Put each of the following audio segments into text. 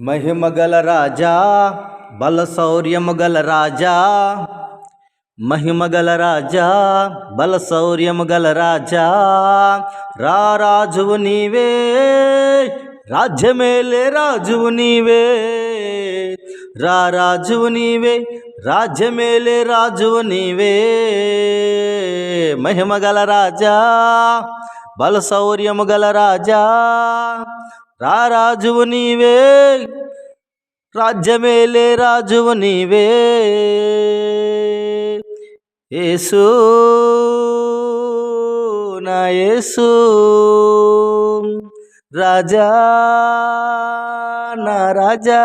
మహిమగల రాజా బల శౌర్యము గల రాజా. మహిమగల రాజా బల శౌర్యము గల రాజా. రా రాజువు నీవే రాజ్యమేలే రాజువు నీవే. రా రాజువు నీవే రాజ్యమేలే రాజువు నీవే. మహిమగల రాజా బల శౌర్యము గల రాజా. రాజువు నీవే రాజ్యమేలే రాజువు నీవే. యేసు నా యేసు రాజా నా రాజా.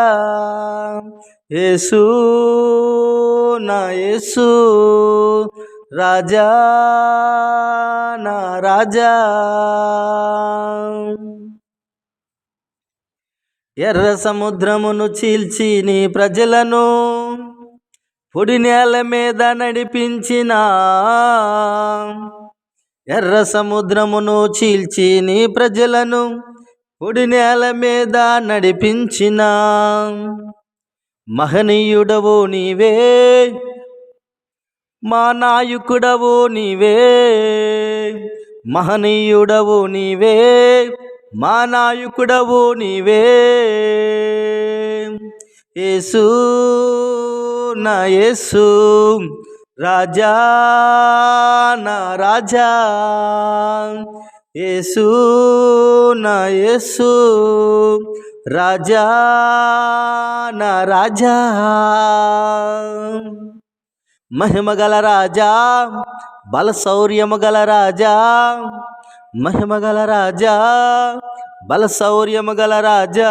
యేసు నా యేసు రాజా నా రాజా. ఎర్ర సముద్రమును చీల్చి నీ ప్రజలను పొడి నేల మీద నడిపించిన ఎర్ర సముద్రమును చీల్చి నీ ప్రజలను పొడి నేల మీద నడిపించిన మహనీయుడవు నీవే మా నాయకుడవు నీవే మహనీయుడవు నీవే. మా నాయకుడవు నీవే. యేసు నా యేసు రాజా నా రాజా. యేసు నా యేసు రాజా నా రాజా. మహిమగల రాజా బల శౌర్యము గల రాజా. మహిమగల రాజా బల శౌర్యము గల రాజా.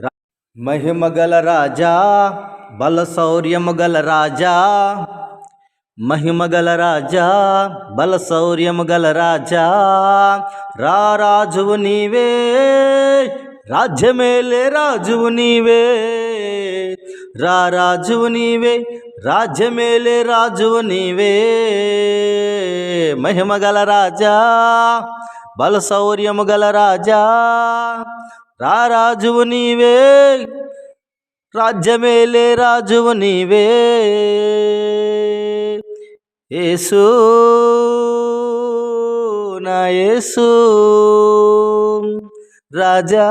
రా- మహిమగల రాజా బల శౌర్యము గల రాజా. మహిమగల రాజా బల శౌర్యము గల రాజా. రా రాజువు నీవే రాజ్యమేలే రాజువు నీవే. రా రాజువు నీవే రాజ్యమేలే రాజువు నీవే. మహిమగల రాజా బల శౌర్యము గల రాజా రా రాజువు నీవే రాజ్యమేలే రాజువు నీవే. యేసు నా యేసు రాజా.